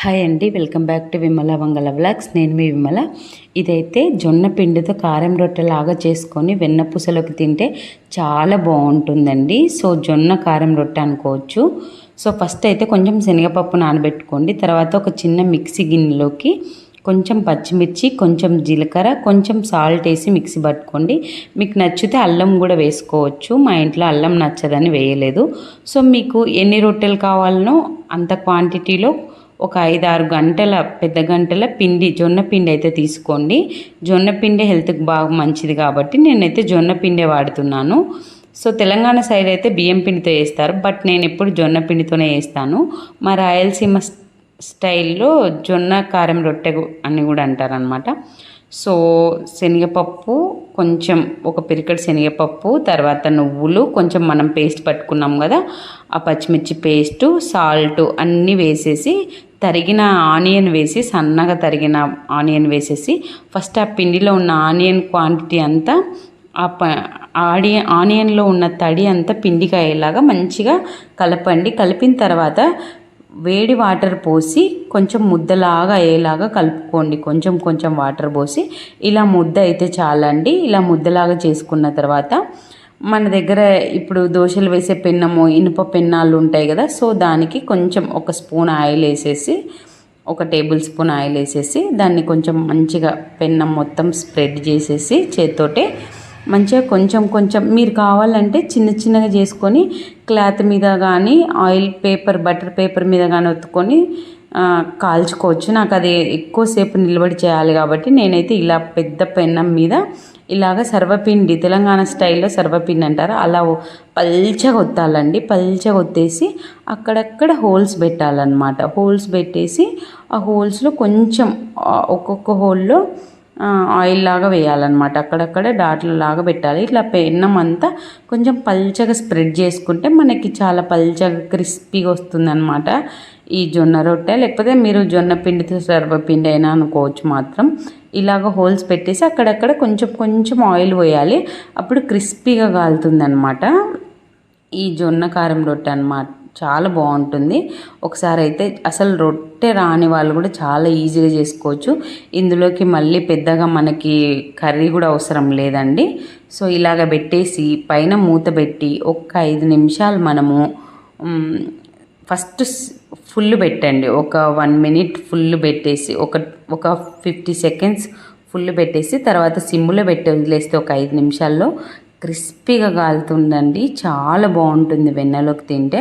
Hi అండి welcome back to Vimala Vangala vlogs. నేను మీ విమల. ఇదైతే జొన్న పిండితో కారం రొట్టెలాగా చేసుకొని వెన్న పూసలోకి తింటే చాలా బాగుంటుందండి. సో జొన్న కారం రొట్టె అనుకోవచ్చు. సో ఫస్ట్ అయితే కొంచెం శనగపప్పు నానబెట్టుకోండి. తర్వాత ఒక చిన్న మిక్సీ గిన్నెలోకి కొంచెం పచ్చిమిర్చి కొంచెం జీలకర్ర కొంచెం సాల్ట్ వేసి మిక్సీ పట్టుకోండి. మీకు నచ్చితే అల్లం కూడా వేసుకోవచ్చు. మా ఇంట్లో అల్లం నచ్చదని వేయలేదు. సో మీకు ఎన్ని రొట్టెలు కావాలనో అంత క్వాంటిటీలో ఒక ఐదు ఆరు గంటల పెద్ద గంటల పిండి జొన్న పిండి అయితే తీసుకోండి. జొన్న పిండి హెల్త్కి బాగా మంచిది కాబట్టి నేనైతే జొన్న పిండే వాడుతున్నాను. సో తెలంగాణ సైడ్ అయితే బియ్యం పిండితో వేస్తారు బట్ నేను ఎప్పుడు జొన్న పిండితోనే వేస్తాను మా రాయలసీమ స్టైల్లో జొన్న కారం రొట్టె అని కూడా అంటారనమాట సో శనగపప్పు కొంచెం ఒక పిరికడు శనగపప్పు తర్వాత నువ్వులు కొంచెం మనం పేస్ట్ పట్టుకున్నాం కదా ఆ పచ్చిమిర్చి పేస్టు సాల్ట్ అన్నీ వేసేసి తరిగిన ఆనియన్ వేసి సన్నగా తరిగిన ఆనియన్ వేసేసి ఫస్ట్ ఆ పిండిలో ఉన్న ఆనియన్ క్వాంటిటీ అంతా ఆ ప ఆడియన్ ఆనియన్లో ఉన్న తడి అంతా పిండికి అయ్యేలాగా మంచిగా కలపండి. కలిపిన తర్వాత వేడి వాటర్ పోసి కొంచెం ముద్దలాగా అయ్యేలాగా కలుపుకోండి. కొంచెం కొంచెం వాటర్ పోసి ఇలా ముద్ద అయితే చాలండి. ఇలా ముద్దలాగా చేసుకున్న తర్వాత మన దగ్గర ఇప్పుడు దోశలు వేసే పెన్నము ఇనుప పెన్నాలు ఉంటాయి కదా సో దానికి కొంచెం ఒక స్పూన్ ఆయిల్ వేసేసి ఒక టేబుల్ స్పూన్ ఆయిల్ వేసేసి దాన్ని కొంచెం మంచిగా పెన్నం మొత్తం స్ప్రెడ్ చేసేసి చేత్తోటే మంచిగా కొంచెం కొంచెం మీరు కావాలంటే చిన్న చిన్నగా చేసుకొని క్లాత్ మీద కానీ ఆయిల్ పేపర్ బటర్ పేపర్ మీద కానీ ఒత్తుకొని కాల్చుకోవచ్చు. నాకు అది ఎక్కువసేపు నిలబడి చేయాలి కాబట్టి నేనైతే ఇలా పెద్ద పెన్నం మీద ఇలాగ సర్వపిండి తెలంగాణ స్టైల్లో సర్వపిండి అంటారు? అలా పల్చగా ఒత్తాలండి. పల్చగా ఒత్తేసి అక్కడక్కడ హోల్స్ పెట్టాలన్నమాట. హోల్స్ పెట్టేసి ఆ హోల్స్లో కొంచెం ఒక్కొక్క హోల్లో ఆయిల్ లాగా వేయాలన్నమాట. అక్కడక్కడ డాట్లు లాగా పెట్టాలి. ఇట్లా పెన్నం అంతా కొంచెం పల్చగా స్ప్రెడ్ చేసుకుంటే మనకి చాలా పల్చగా క్రిస్పీగా వస్తుందన్నమాట. ఈ జొన్న రొట్టె లేకపోతే మీరు జొన్న పిండితో సర్వపిండి అయినా అనుకోవచ్చు మాత్రం. ఇలాగ హోల్స్ పెట్టేసి అక్కడక్కడ కొంచెం కొంచెం ఆయిల్ పోయాలి. అప్పుడు క్రిస్పీగా కాలుతుందనమాట ఈ జొన్న కారం రొట్టె అనమాట చాలా బాగుంటుంది. ఒకసారి అయితే అసలు రొట్టె రాని వాళ్ళు కూడా చాలా ఈజీగా చేసుకోవచ్చు. ఇందులోకి మళ్ళీ పెద్దగా మనకి కర్రీ కూడా అవసరం లేదండి. సో ఇలాగ పెట్టేసి పైన మూత పెట్టి ఒక్క ఐదు నిమిషాలు మనము ఫస్ట్ ఫుల్ పెట్టండి. ఒక వన్ మినిట్ ఫుల్ పెట్టేసి ఒక ఒక ఫిఫ్టీ సెకండ్స్ ఫుల్ పెట్టేసి తర్వాత సిమ్లో పెట్టి వదిలేస్తే ఒక ఐదు నిమిషాల్లో క్రిస్పీగా కాలుతుందండి. చాలా బాగుంటుంది వెన్నలోకి తింటే.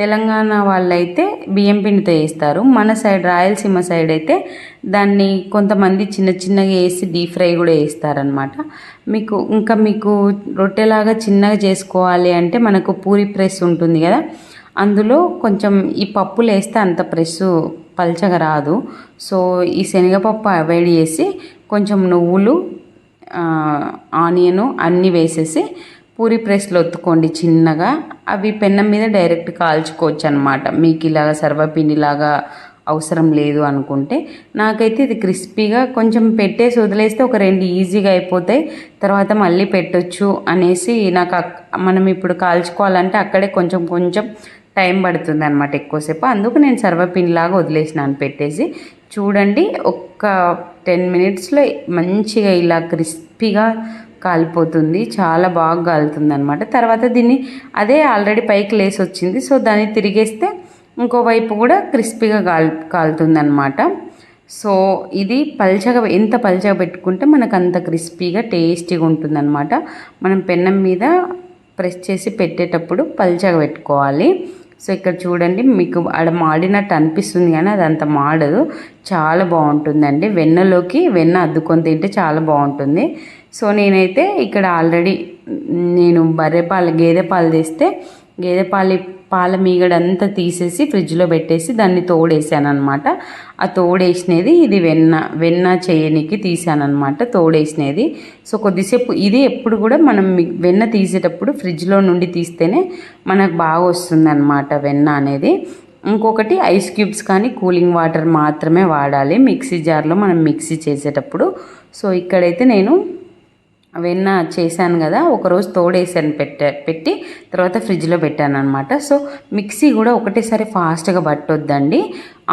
తెలంగాణ వాళ్ళైతే బియ్యం పిండితో వేస్తారు మన సైడ్ రాయలసీమ సైడ్ అయితే దాన్ని కొంతమంది చిన్న చిన్నగా వేసి డీప్ ఫ్రై కూడా వేస్తారనమాట మీకు ఇంకా మీకు రొట్టెలాగా చిన్నగా చేసుకోవాలి అంటే మనకు పూరి ప్రెస్ ఉంటుంది కదా. అందులో కొంచెం ఈ పప్పులు వేస్తే అంత ప్రెస్ పల్చగా రాదు. సో ఈ శనగపప్పు అవాయిడ్ చేసి కొంచెం నువ్వులు ఆనియను అన్నీ వేసేసి పూరి ప్రెస్లో ఒత్తుకోండి చిన్నగా. అవి పెన్నం మీద డైరెక్ట్ కాల్చుకోవచ్చు అనమాట మీకు ఇలాగా సర్వపిండిలాగా అవసరం లేదు అనుకుంటే. నాకైతే ఇది క్రిస్పీగా కొంచెం పెట్టేసి వదిలేస్తే ఒక రెండు ఈజీగా అయిపోతాయి. తర్వాత మళ్ళీ పెట్టొచ్చు అనేసి నాకు మనం ఇప్పుడు కాల్చుకోవాలంటే అక్కడే కొంచెం కొంచెం టైం పడుతుంది అనమాట ఎక్కువసేపు. అందుకు నేను సర్వపిండిలాగా వదిలేసినాను పెట్టేసి. చూడండి ఒక్క టెన్ మినిట్స్లో మంచిగా ఇలా క్రిస్పీగా కాలిపోతుంది. చాలా బాగా కాలుతుంది అనమాట తర్వాత దీన్ని అదే ఆల్రెడీ పైకి లేసి వచ్చింది. సో దాన్ని తిరిగేస్తే ఇంకోవైపు కూడా క్రిస్పీగా కాల్ కాలుతుంది అనమాట సో ఇది పల్చగా ఎంత పల్చగా పెట్టుకుంటే మనకు అంత క్రిస్పీగా టేస్టీగా ఉంటుందన్నమాట. మనం పెన్నం మీద ప్రెస్ చేసి పెట్టేటప్పుడు పల్చగా పెట్టుకోవాలి. సో ఇక్కడ చూడండి మీకు అక్కడ మాడినట్టు అనిపిస్తుంది కానీ అది అంత మాడదు. చాలా బాగుంటుందండి. వెన్నలోకి వెన్న అద్దుకొని తింటే చాలా బాగుంటుంది. సో నేనైతే ఇక్కడ ఆల్రెడీ నేను బర్రె పాలు గేదె పాలు తెస్తే గేదె పాలు పాల మీగడంతా తీసేసి ఫ్రిడ్జ్లో పెట్టేసి దాన్ని తోడేసాను అనమాట ఆ తోడేసినది ఇది వెన్న వెన్న చేయనికి తీసాను అనమాట తోడేసినది. సో కొద్దిసేపు ఇది ఎప్పుడు కూడా మనం వెన్న తీసేటప్పుడు ఫ్రిడ్జ్లో నుండి తీస్తేనే మనకు బాగా వస్తుందన్నమాట వెన్న అనేది. ఇంకొకటి ఐస్ క్యూబ్స్ కానీ కూలింగ్ వాటర్ మాత్రమే వాడాలి మిక్సీ జార్లో మనం మిక్సీ చేసేటప్పుడు. సో ఇక్కడైతే నేను వెన్న చేశాను కదా ఒకరోజు తోడేసాను పెట్టా పెట్టి తర్వాత ఫ్రిడ్జ్లో పెట్టాను అనమాట సో మిక్సీ కూడా ఒకటేసారి ఫాస్ట్గా పట్టొద్దండి.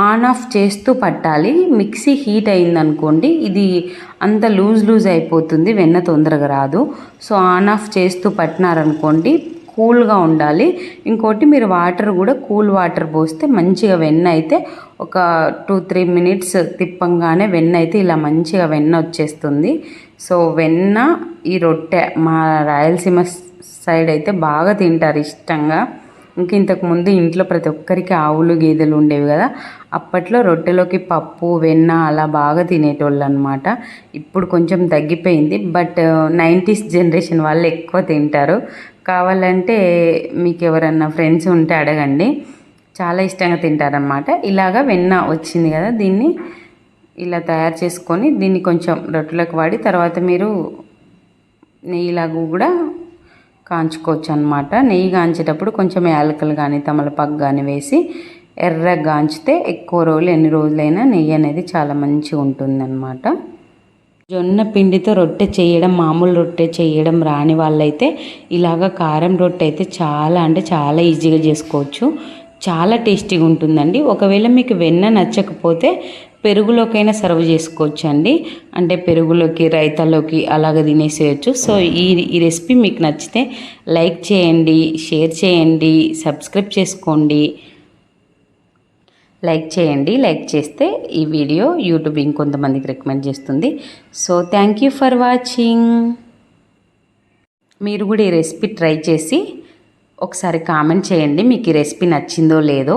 ఆన్ ఆఫ్ చేస్తూ పట్టాలి. మిక్సీ హీట్ అయిందనుకోండి ఇది అంత లూజ్ లూజ్ అయిపోతుంది వెన్న తొందరగా రాదు. సో ఆన్ ఆఫ్ చేస్తూ పట్టినారనుకోండి కూల్గా ఉండాలి. ఇంకోటి మీరు వాటర్ కూడా కూల్ వాటర్ పోస్తే మంచిగా వెన్న అయితే ఒక టూ త్రీ మినిట్స్ తిప్పంగానే వెన్న అయితే ఇలా మంచిగా వెన్న వచ్చేస్తుంది. సో వెన్న ఈ రొట్టె మా రాయలసీమ సైడ్ అయితే బాగా తింటారు ఇష్టంగా. ఇంక ఇంతకుముందు ఇంట్లో ప్రతి ఒక్కరికి ఆవులు గేదెలు ఉండేవి కదా. అప్పట్లో రొట్టెలోకి పప్పు వెన్న అలా బాగా తినేటోళ్ళు అనమాట ఇప్పుడు కొంచెం తగ్గిపోయింది. బట్ నైంటీస్ జనరేషన్ వాళ్ళు ఎక్కువ తింటారు. కావాలంటే మీకు ఎవరన్నా ఫ్రెండ్స్ ఉంటే అడగండి. చాలా ఇష్టంగా తింటారనమాట ఇలాగా వెన్న వచ్చింది కదా దీన్ని. ఇలా తయారు చేసుకొని దీన్ని కొంచెం రొట్టెలకు వాడి తర్వాత మీరు నెయ్యిలాగా కూడా కాంచుకోవచ్చు అనమాట నెయ్యి కాంచేటప్పుడు కొంచెం యాలకలు కానీ తమలపాకు కానీ వేసి ఎర్ర కాంచితే ఎక్కువ రోజులు ఎన్ని రోజులైనా నెయ్యి అనేది చాలా మంచిగా ఉంటుందన్నమాట. జొన్న పిండితో రొట్టె చేయడం మామూలు రొట్టె చేయడం రాని వాళ్ళైతే ఇలాగ కారం రొట్టె అయితే చాలా అంటే చాలా ఈజీగా చేసుకోవచ్చు. చాలా టేస్టీగా ఉంటుందండి. ఒకవేళ మీకు వెన్న నచ్చకపోతే పెరుగులోకైనా సర్వ్ చేసుకోవచ్చు అండి అంటే పెరుగులోకి రైతాలోకి అలాగ తినేసేయచ్చు. సో ఈ ఈ రెసిపీ మీకు నచ్చితే లైక్ చేయండి షేర్ చేయండి సబ్స్క్రైబ్ చేసుకోండి. లైక్ చేయండి. లైక్ చేస్తే ఈ వీడియో యూట్యూబ్ ఇంకొంతమందికి రికమెండ్ చేస్తుంది. So thank you for watching. మీరు కూడా ఈ రెసిపీ ట్రై చేసి ఒకసారి కామెంట్ చేయండి. మీకు ఈ రెసిపీ నచ్చిందో లేదో.